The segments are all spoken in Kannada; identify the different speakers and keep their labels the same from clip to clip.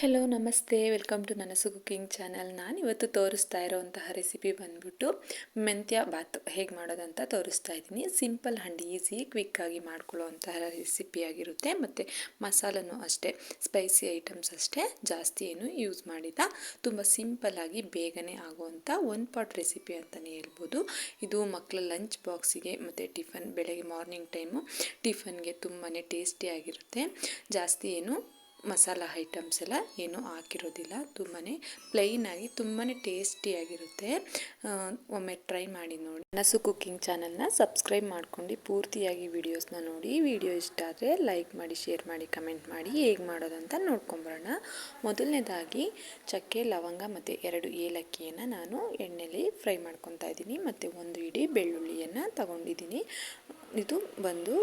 Speaker 1: ಹಲೋ, ನಮಸ್ತೆ. Welcome to Nanasu cooking channel. ನಾನು ಇವತ್ತು ತೋರಿಸ್ತಾ ಇರೋವಂತಹ ರೆಸಿಪಿ ಬಂದ್ಬಿಟ್ಟು ಮೆಂತ್ಯ ಬಾತ್. ಹೇಗೆ ಮಾಡೋದಂತ ತೋರಿಸ್ತಾ ಇದ್ದೀನಿ. ಸಿಂಪಲ್ ಆ್ಯಂಡ್ ಈಸಿ, ಕ್ವಿಕ್ಕಾಗಿ ಮಾಡ್ಕೊಳ್ಳೋವಂತಹ ರೆಸಿಪಿ ಆಗಿರುತ್ತೆ. ಮತ್ತು ಮಸಾಲನೂ ಅಷ್ಟೇ, ಸ್ಪೈಸಿ ಐಟಮ್ಸ್ ಅಷ್ಟೇ, ಜಾಸ್ತಿ ಏನು ಯೂಸ್ ಮಾಡಿದ ತುಂಬ ಸಿಂಪಲ್ಲಾಗಿ ಬೇಗನೆ ಆಗುವಂಥ ಒನ್ ಪಾಟ್ ರೆಸಿಪಿ ಅಂತಲೇ ಹೇಳ್ಬೋದು. ಇದು ಮಕ್ಕಳ ಲಂಚ್ ಬಾಕ್ಸಿಗೆ ಮತ್ತು ಟಿಫನ್, ಬೆಳಗ್ಗೆ ಮಾರ್ನಿಂಗ್ ಟೈಮು ಟಿಫನ್ಗೆ ತುಂಬಾ ಟೇಸ್ಟಿಯಾಗಿರುತ್ತೆ ಜಾಸ್ತಿ ಏನು ಮಸಾಲ ಐಟಮ್ಸ್ ಎಲ್ಲ ಏನೂ ಹಾಕಿರೋದಿಲ್ಲ. ತುಂಬಾ ಪ್ಲೈನಾಗಿ ತುಂಬಾ ಟೇಸ್ಟಿಯಾಗಿರುತ್ತೆ ಒಮ್ಮೆ ಟ್ರೈ ಮಾಡಿ ನೋಡಿ. ನಸು ಕುಕ್ಕಿಂಗ್ ಚಾನಲ್ನ ಸಬ್ಸ್ಕ್ರೈಬ್ ಮಾಡ್ಕೊಂಡು ಪೂರ್ತಿಯಾಗಿ ವೀಡಿಯೋಸ್ನ ನೋಡಿ. ವಿಡಿಯೋ ಇಷ್ಟ ಆದರೆ ಲೈಕ್ ಮಾಡಿ ಶೇರ್ ಮಾಡಿ ಕಮೆಂಟ್ ಮಾಡಿ ಹೇಗೆ ಮಾಡೋದಂತ ನೋಡ್ಕೊಂಬರೋಣ. ಮೊದಲನೇದಾಗಿ ಚಕ್ಕೆ, ಲವಂಗ ಮತ್ತು ಎರಡು ಏಲಕ್ಕಿಯನ್ನು ನಾನು ಎಣ್ಣೆಲಿ ಫ್ರೈ ಮಾಡ್ಕೊತಾ ಇದ್ದೀನಿ. ಮತ್ತು ಒಂದು ಇಡೀ ಬೆಳ್ಳುಳ್ಳಿಯನ್ನು ತಗೊಂಡಿದ್ದೀನಿ. ಇದು ಬಂದು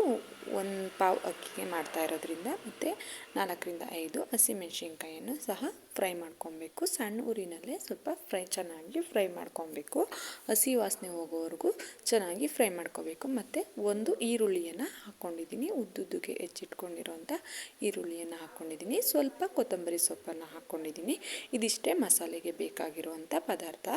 Speaker 1: ಒಂದು ಪಾವ್ ಅಕ್ಕಿಗೆ ಮಾಡ್ತಾ ಇರೋದ್ರಿಂದ ಮತ್ತು ನಾಲ್ಕರಿಂದ ಐದು ಹಸಿಮೆಣ್ಸಿನ್ಕಾಯನ್ನು ಸಹ ಫ್ರೈ ಮಾಡ್ಕೊಬೇಕು. ಸಣ್ಣ ಊರಿನಲ್ಲೇ ಸ್ವಲ್ಪ ಫ್ರೈ, ಚೆನ್ನಾಗಿ ಫ್ರೈ ಮಾಡ್ಕೊಬೇಕು. ಹಸಿ ವಾಸನೆ ಹೋಗೋವರೆಗೂ ಚೆನ್ನಾಗಿ ಫ್ರೈ ಮಾಡ್ಕೋಬೇಕು. ಮತ್ತು ಒಂದು ಈರುಳ್ಳಿಯನ್ನು ಹಾಕ್ಕೊಂಡಿದ್ದೀನಿ ಉದ್ದುದ್ದಕ್ಕೆ ಹೆಚ್ಚಿಟ್ಕೊಂಡಿರೋಂಥ ಈರುಳ್ಳಿಯನ್ನು ಹಾಕ್ಕೊಂಡಿದ್ದೀನಿ ಸ್ವಲ್ಪ ಕೊತ್ತಂಬರಿ ಸೊಪ್ಪನ್ನು ಹಾಕ್ಕೊಂಡಿದ್ದೀನಿ ಇದಿಷ್ಟೇ ಮಸಾಲೆಗೆ ಬೇಕಾಗಿರುವಂಥ ಪದಾರ್ಥ.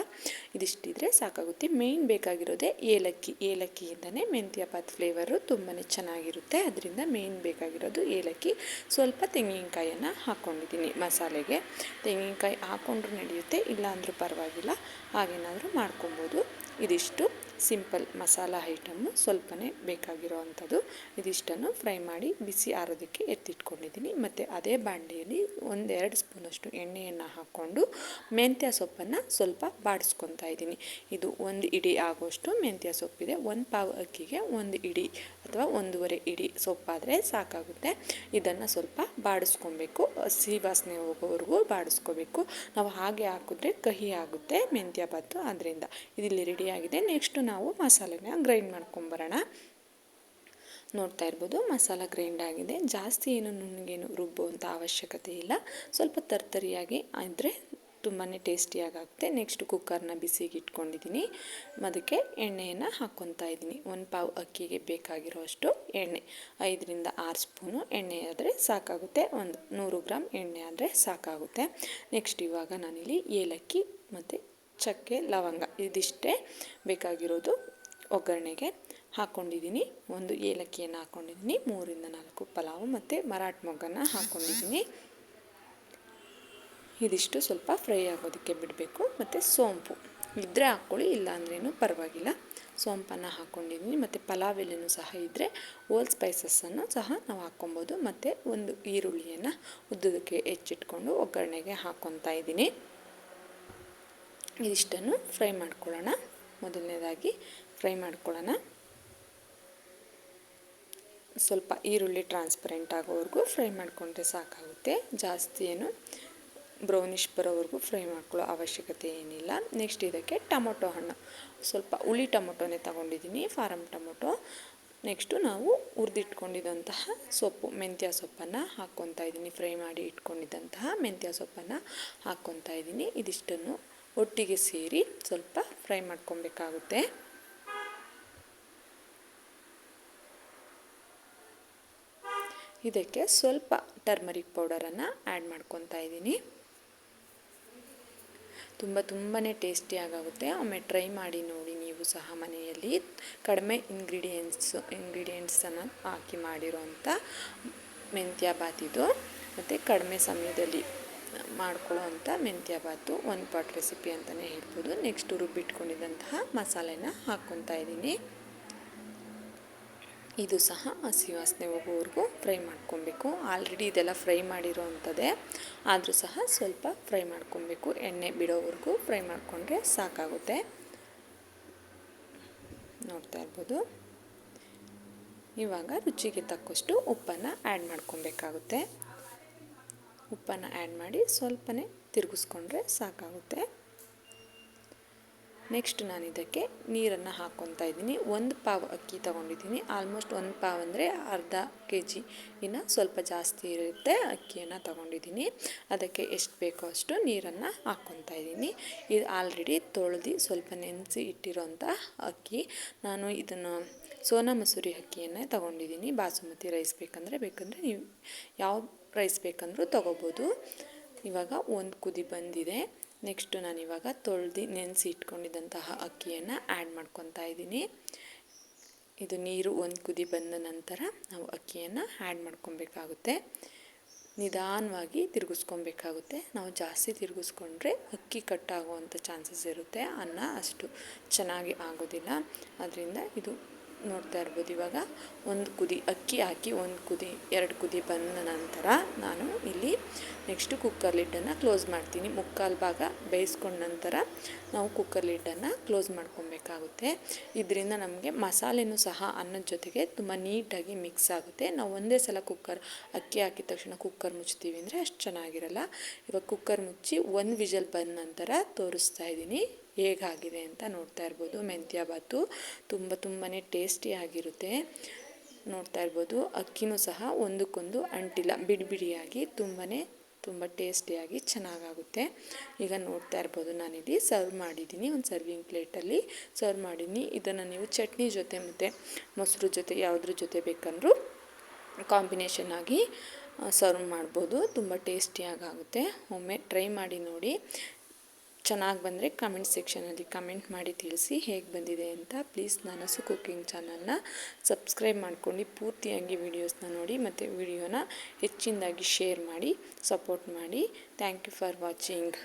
Speaker 1: ಇದಿಷ್ಟಿದ್ರೆ ಸಾಕಾಗುತ್ತೆ. ಮೇಯ್ನ್ ಬೇಕಾಗಿರೋದೇ ಏಲಕ್ಕಿ. ಏಲಕ್ಕಿಯಿಂದನೇ ಮೆಂತ್ಯ ಬಾತ್ ಫ್ಲೇವರು ತುಂಬಾ ಚೆನ್ನಾಗಿರುತ್ತೆ. ಅದರಿಂದ ಮೇಯ್ನ್ ಬೇಕಾಗಿರೋದು ಏಲಕ್ಕಿ. ಸ್ವಲ್ಪ ತೆಂಗಿನಕಾಯನ್ನು ಹಾಕ್ಕೊಂಡಿದ್ದೀನಿ ಮಸಾಲೆಗೆ. ತೆಂಗಿನಕಾಯಿ ಹಾಕ್ಕೊಂಡ್ರೂ ನಡೆಯುತ್ತೆ ಇಲ್ಲ ಅಂದರೂ ಪರವಾಗಿಲ್ಲ. ಹಾಗೇನಾದರೂ ಮಾಡ್ಕೊಬೋದು. ಇದಿಷ್ಟು. ಸಿಂಪಲ್ ಮಸಾಲ ಐಟಮ್ಮು ಸ್ವಲ್ಪನೇ ಬೇಕಾಗಿರೋ ಅಂಥದ್ದು ಇದಿಷ್ಟನ್ನು ಫ್ರೈ ಮಾಡಿ ಬಿಸಿ ಆರೋದಕ್ಕೆ ಎತ್ತಿಟ್ಕೊಂಡಿದ್ದೀನಿ. ಮತ್ತು ಅದೇ ಬಾಂಡೆಯಲ್ಲಿ ಒಂದೆರಡು ಸ್ಪೂನಷ್ಟು ಎಣ್ಣೆಯನ್ನು ಹಾಕ್ಕೊಂಡು ಮೆಂತ್ಯ ಸೊಪ್ಪನ್ನು ಸ್ವಲ್ಪ ಬಾಡಿಸ್ಕೊತಾ ಇದ್ದೀನಿ. ಇದು ಒಂದು ಇಡಿ ಆಗೋಷ್ಟು ಮೆಂತ್ಯ ಸೊಪ್ಪಿದೆ. ಒಂದು ಪಾವು ಅಕ್ಕಿಗೆ ಒಂದು ಇಡಿ ಅಥವಾ ಒಂದೂವರೆ ಇಡಿ ಸೊಪ್ಪಾದರೆ ಸಾಕಾಗುತ್ತೆ. ಇದನ್ನು ಸ್ವಲ್ಪ ಬಾಡಿಸ್ಕೊಬೇಕು. ಸಿಹಿ ವಾಸನೆ ಹೋಗೋವರೆಗೂ ಬಾಡಿಸ್ಕೋಬೇಕು. ನಾವು ಹಾಗೆ ಹಾಕಿದ್ರೆ ಕಹಿ ಆಗುತ್ತೆ, ಮೆಂತ್ಯ ಬಾತು. ಅದರಿಂದ ಇದಿಲ್ಲಿ ರೆಡಿಯಾಗಿದೆ ನೆಕ್ಸ್ಟು ನಾವು ಮಸಾಲೆನ ಗ್ರೈಂಡ್ ಮಾಡ್ಕೊಂಬರೋಣ ನೋಡ್ತಾ ಇರ್ಬೋದು ಮಸಾಲ ಗ್ರೈಂಡ್ ಆಗಿದೆ. ಜಾಸ್ತಿ ಏನು ನುಣ್ಣಗೇನು ರುಬ್ಬುವಂಥ ಅವಶ್ಯಕತೆ ಇಲ್ಲ. ಸ್ವಲ್ಪ ತರ್ತರಿಯಾಗಿ ಆದರೆ ತುಂಬಾ ಟೇಸ್ಟಿಯಾಗುತ್ತೆ ನೆಕ್ಸ್ಟ್ ಕುಕ್ಕರ್ನ ಬಿಸಿಗೆ ಇಟ್ಕೊಂಡಿದ್ದೀನಿ ಅದಕ್ಕೆ ಎಣ್ಣೆಯನ್ನು ಹಾಕ್ಕೊತಾ ಇದ್ದೀನಿ. ಒಂದು ಪಾವು ಅಕ್ಕಿಗೆ ಬೇಕಾಗಿರೋ ಅಷ್ಟು ಎಣ್ಣೆ. ಐದರಿಂದ ಆರು ಸ್ಪೂನು ಎಣ್ಣೆ ಆದರೆ ಸಾಕಾಗುತ್ತೆ. ಒಂದು ನೂರು ಗ್ರಾಮ್ ಎಣ್ಣೆ ಆದರೆ ಸಾಕಾಗುತ್ತೆ. ನೆಕ್ಸ್ಟ್ ಇವಾಗ ನಾನಿಲ್ಲಿ ಏಲಕ್ಕಿ ಮತ್ತು ಚಕ್ಕೆ ಲವಂಗ. ಇದಿಷ್ಟೇ ಬೇಕಾಗಿರೋದು ಒಗ್ಗರಣೆಗೆ ಹಾಕ್ಕೊಂಡಿದ್ದೀನಿ ಒಂದು ಏಲಕ್ಕಿಯನ್ನು ಹಾಕ್ಕೊಂಡಿದ್ದೀನಿ ಮೂರಿಂದ ನಾಲ್ಕು ಪಲಾವು ಮತ್ತು ಮರಾಠ ಮೊಗ್ಗನ್ನು ಹಾಕ್ಕೊಂಡಿದ್ದೀನಿ ಇದಿಷ್ಟು ಸ್ವಲ್ಪ ಫ್ರೈ ಆಗೋದಕ್ಕೆ ಬಿಡಬೇಕು. ಮತ್ತು ಸೋಂಪು. ಇದ್ದರೆ ಹಾಕ್ಕೊಳ್ಳಿ ಇಲ್ಲ ಅಂದ್ರೇನು ಪರವಾಗಿಲ್ಲ. ಸೋಂಪನ್ನು ಹಾಕ್ಕೊಂಡಿದ್ದೀನಿ ಮತ್ತು ಪಲಾವ್ ಎಲೆನೂ ಸಹ ಇದ್ದರೆ ಓಲ್ ಸ್ಪೈಸಸ್ಸನ್ನು ಸಹ ನಾವು ಹಾಕ್ಕೊಬೋದು. ಮತ್ತು ಒಂದು ಈರುಳ್ಳಿಯನ್ನು ಉದ್ದದಕ್ಕೆ ಹೆಚ್ಚಿಟ್ಕೊಂಡು ಒಗ್ಗರಣೆಗೆ ಹಾಕ್ಕೊತಾ ಇದ್ದೀನಿ. ಇದಿಷ್ಟನ್ನು ಫ್ರೈ ಮಾಡ್ಕೊಳ್ಳೋಣ. ಮೊದಲನೇದಾಗಿ ಫ್ರೈ ಮಾಡ್ಕೊಳ್ಳೋಣ. ಸ್ವಲ್ಪ ಈರುಳ್ಳಿ ಟ್ರಾನ್ಸ್ಪರೆಂಟ್ ಆಗೋವರೆಗೂ ಫ್ರೈ ಮಾಡಿಕೊಂಡ್ರೆ ಸಾಕಾಗುತ್ತೆ. ಜಾಸ್ತಿ ಏನು ಬ್ರೌನಿಷ್ ಬರೋವರೆಗೂ ಫ್ರೈ ಮಾಡ್ಕೊಳ್ಳೋ ಅವಶ್ಯಕತೆ ಏನಿಲ್ಲ. ನೆಕ್ಸ್ಟ್ ಇದಕ್ಕೆ ಟೊಮೊಟೊ ಹಣ್ಣು. ಸ್ವಲ್ಪ ಹುಳಿ ಟೊಮೊಟೊನೇ ತಗೊಂಡಿದ್ದೀನಿ ಫಾರಮ್ ಟೊಮೊಟೊ. ನೆಕ್ಸ್ಟು ನಾವು ಹುರಿದಿಟ್ಕೊಂಡಿದ್ದಂತಹ ಸೊಪ್ಪು, ಮೆಂತ್ಯ ಸೊಪ್ಪನ್ನು ಹಾಕ್ಕೊತಾ ಇದ್ದೀನಿ. ಫ್ರೈ ಮಾಡಿ ಇಟ್ಕೊಂಡಿದ್ದಂತಹ ಮೆಂತ್ಯ ಸೊಪ್ಪನ್ನು ಹಾಕ್ಕೊತಾ ಇದ್ದೀನಿ. ಇದಿಷ್ಟನ್ನು ಒಟ್ಟಿಗೆ ಸೇರಿ ಸ್ವಲ್ಪ ಫ್ರೈ ಮಾಡ್ಕೊಬೇಕಾಗುತ್ತೆ. ಇದಕ್ಕೆ ಸ್ವಲ್ಪ ಟರ್ಮರಿಕ್ ಪೌಡರನ್ನು ಆ್ಯಡ್ ಮಾಡ್ಕೊತಾ ಇದ್ದೀನಿ. ತುಂಬ ತುಂಬಾ ಟೇಸ್ಟಿಯಾಗುತ್ತೆ ಒಮ್ಮೆ ಟ್ರೈ ಮಾಡಿ ನೋಡಿ ನೀವು ಸಹ ಮನೆಯಲ್ಲಿ. ಕಡಿಮೆ ಇಂಗ್ರೀಡಿಯೆಂಟ್ಸು, ಇಂಗ್ರೀಡಿಯೆಂಟ್ಸನ್ನು ಹಾಕಿ ಮಾಡಿರೋಂಥ ಮೆಂತ್ಯ ಬಾತಿದು ಮತ್ತು ಕಡಿಮೆ ಸಮಯದಲ್ಲಿ ಮಾಡ್ಕೊಳ್ಳೋ ಅಂಥ ಮೆಂತ್ಯ ಬಾತು ಒಂದು ಪಾಟ್ ರೆಸಿಪಿ ಅಂತಲೇ ಹೇಳ್ಬೋದು. ನೆಕ್ಸ್ಟ್ ರುಬ್ಬಿಟ್ಕೊಂಡಿದ್ದಂತಹ ಮಸಾಲೆನ ಹಾಕ್ಕೊತಾ ಇದ್ದೀನಿ. ಇದು ಸಹ ಹಸಿ ವಾಸನೆ ಹೋಗೋವರೆಗೂ ಫ್ರೈ ಮಾಡ್ಕೊಬೇಕು. ಆಲ್ರೆಡಿ ಇದೆಲ್ಲ ಫ್ರೈ ಮಾಡಿರೋ ಅಂಥದ್ದೇ ಆದರೂ ಸಹ ಸ್ವಲ್ಪ ಫ್ರೈ ಮಾಡ್ಕೊಬೇಕು. ಎಣ್ಣೆ ಬಿಡೋವರೆಗೂ ಫ್ರೈ ಮಾಡಿಕೊಂಡ್ರೆ ಸಾಕಾಗುತ್ತೆ. ನೋಡ್ತಾ ಇರ್ಬೋದು. ಇವಾಗ ರುಚಿಗೆ ತಕ್ಕಷ್ಟು ಉಪ್ಪನ್ನು ಆ್ಯಡ್ ಮಾಡ್ಕೊಬೇಕಾಗುತ್ತೆ. ಉಪ್ಪನ್ನು ಆ್ಯಡ್ ಮಾಡಿ ಸ್ವಲ್ಪನೇ ತಿರುಗಿಸ್ಕೊಂಡ್ರೆ ಸಾಕಾಗುತ್ತೆ. ನೆಕ್ಸ್ಟ್ ನಾನು ಇದಕ್ಕೆ ನೀರನ್ನು ಹಾಕ್ಕೊತಾ ಇದ್ದೀನಿ. ಒಂದು ಪಾವ್ ಅಕ್ಕಿ ತೊಗೊಂಡಿದ್ದೀನಿ. ಆಲ್ಮೋಸ್ಟ್ ಒಂದು ಪಾವ್ ಅಂದರೆ ಅರ್ಧ ಕೆ ಜಿ ಇನ್ನು ಸ್ವಲ್ಪ ಜಾಸ್ತಿ ಇರುತ್ತೆ ಅಕ್ಕಿಯನ್ನು ತೊಗೊಂಡಿದ್ದೀನಿ. ಅದಕ್ಕೆ ಎಷ್ಟು ಬೇಕೋ ಅಷ್ಟು ನೀರನ್ನು ಹಾಕ್ಕೊತಾ ಇದ್ದೀನಿ. ಇದು ಆಲ್ರೆಡಿ ತೊಳೆದು ಸ್ವಲ್ಪ ನೆನೆಸಿ ಇಟ್ಟಿರೋಂಥ ಅಕ್ಕಿ. ನಾನು ಇದನ್ನು ಸೋನಾ ಮಸೂರಿ ಅಕ್ಕಿಯನ್ನೇ ತೊಗೊಂಡಿದ್ದೀನಿ. ಬಾಸುಮತಿ ರೈಸ್ ಬೇಕಂದರೆ ಬೇಕಂದರೆ ನೀವು ಯಾವ ರೈಸ್ ಬೇಕಂದರೂ ತೊಗೋಬೋದು. ಇವಾಗ ಒಂದು ಕುದಿ ಬಂದಿದೆ. ನೆಕ್ಸ್ಟು ನಾನು ಇವಾಗ ತೊಳೆದು ನೆನೆಸಿ ಇಟ್ಕೊಂಡಿದ್ದಂತಹ ಅಕ್ಕಿಯನ್ನು ಆ್ಯಡ್ ಮಾಡ್ಕೊತಾ ಇದ್ದೀನಿ. ಇದು ನೀರು ಒಂದು ಕುದಿ ಬಂದ ನಂತರ ನಾವು ಅಕ್ಕಿಯನ್ನು ಆ್ಯಡ್ ಮಾಡ್ಕೊಬೇಕಾಗುತ್ತೆ. ನಿಧಾನವಾಗಿ ತಿರುಗಿಸ್ಕೊಬೇಕಾಗುತ್ತೆ. ನಾವು ಜಾಸ್ತಿ ತಿರುಗಿಸ್ಕೊಂಡ್ರೆ ಅಕ್ಕಿ ಕಟ್ಟಾಗುವಂಥ ಚಾನ್ಸಸ್ ಇರುತ್ತೆ. ಅನ್ನ ಅಷ್ಟು ಚೆನ್ನಾಗಿ ಆಗೋದಿಲ್ಲ. ಅದರಿಂದ ಇದು ನೋಡ್ತಾ ಇರ್ಬೋದು ಇವಾಗ. ಒಂದು ಕುದಿ, ಅಕ್ಕಿ ಹಾಕಿ ಒಂದು ಕುದಿ, ಎರಡು ಕುದಿ ಬಂದ ನಂತರ ನಾನು ಇಲ್ಲಿ ನೆಕ್ಸ್ಟು ಕುಕ್ಕರ್ ಲಿಡ್ಡನ್ನು ಕ್ಲೋಸ್ ಮಾಡ್ತೀನಿ. ಮುಕ್ಕಾಲು ಭಾಗ ಬೇಯಿಸ್ಕೊಂಡ ನಂತರ ನಾವು ಕುಕ್ಕರ್ ಲಿಡ್ಡನ್ನು ಕ್ಲೋಸ್ ಮಾಡ್ಕೊಬೇಕಾಗುತ್ತೆ. ಇದರಿಂದ ನಮಗೆ ಮಸಾಲೆನೂ ಸಹ ಅನ್ನದ ಜೊತೆಗೆ ತುಂಬ ನೀಟಾಗಿ ಮಿಕ್ಸ್ ಆಗುತ್ತೆ. ನಾವು ಒಂದೇ ಸಲ ಕುಕ್ಕರ್ ಅಕ್ಕಿ ಹಾಕಿದ ತಕ್ಷಣ ಕುಕ್ಕರ್ ಮುಚ್ತೀವಿ ಅಂದರೆ ಅಷ್ಟು ಚೆನ್ನಾಗಿರಲ್ಲ. ಇವಾಗ ಕುಕ್ಕರ್ ಮುಚ್ಚಿ ಒಂದು ವಿಜಲ್ ಬಂದ ನಂತರ ತೋರಿಸ್ತಾ ಇದ್ದೀನಿ. ಹೇಗಾಗಿದೆ ಅಂತ ನೋಡ್ತಾ ಇರ್ಬೋದು. ಮೆಂತ್ಯ ಬಾತು ತುಂಬ ತುಂಬಾ ಟೇಸ್ಟಿಯಾಗಿರುತ್ತೆ ನೋಡ್ತಾ ಇರ್ಬೋದು. ಅಕ್ಕಿನೂ ಸಹ ಒಂದಕ್ಕೊಂದು ಅಂಟಿಲ್ಲ. ಬಿಡಿ ಬಿಡಿಯಾಗಿ ತುಂಬಾ ತುಂಬ ಟೇಸ್ಟಿಯಾಗಿ ಚೆನ್ನಾಗಾಗುತ್ತೆ. ಈಗ ನೋಡ್ತಾ ಇರ್ಬೋದು ನಾನಿಲ್ಲಿ ಸರ್ವ್ ಮಾಡಿದ್ದೀನಿ. ಒಂದು ಸರ್ವಿಂಗ್ ಪ್ಲೇಟಲ್ಲಿ ಸರ್ವ್ ಮಾಡಿದ್ದೀನಿ. ಇದನ್ನು ನೀವು ಚಟ್ನಿ ಜೊತೆ ಮತ್ತು ಮೊಸರು ಜೊತೆ ಯಾವುದ್ರ ಜೊತೆ ಬೇಕಂದ್ರೂ ಕಾಂಬಿನೇಷನ್ ಆಗಿ ಸರ್ವ್ ಮಾಡ್ಬೋದು. ತುಂಬ ಟೇಸ್ಟಿಯಾಗುತ್ತೆ ಒಮ್ಮೆ ಟ್ರೈ ಮಾಡಿ ನೋಡಿ. ಚೆನ್ನಾಗಿ ಬಂದರೆ ಕಮೆಂಟ್ ಸೆಕ್ಷನಲ್ಲಿ ಕಮೆಂಟ್ ಮಾಡಿ ತಿಳಿಸಿ ಹೇಗೆ ಬಂದಿದೆ ಅಂತ. ಪ್ಲೀಸ್ ನಾನಸು ಕುಕ್ಕಿಂಗ್ ಚಾನಲ್ನ ಸಬ್ಸ್ಕ್ರೈಬ್ ಮಾಡ್ಕೊಂಡು ಪೂರ್ತಿಯಾಗಿ ವೀಡಿಯೋಸ್ನ ನೋಡಿ ಮತ್ತು ವಿಡಿಯೋನ ಹೆಚ್ಚಿನದಾಗಿ ಶೇರ್ ಮಾಡಿ ಸಪೋರ್ಟ್ ಮಾಡಿ. Thank you for watching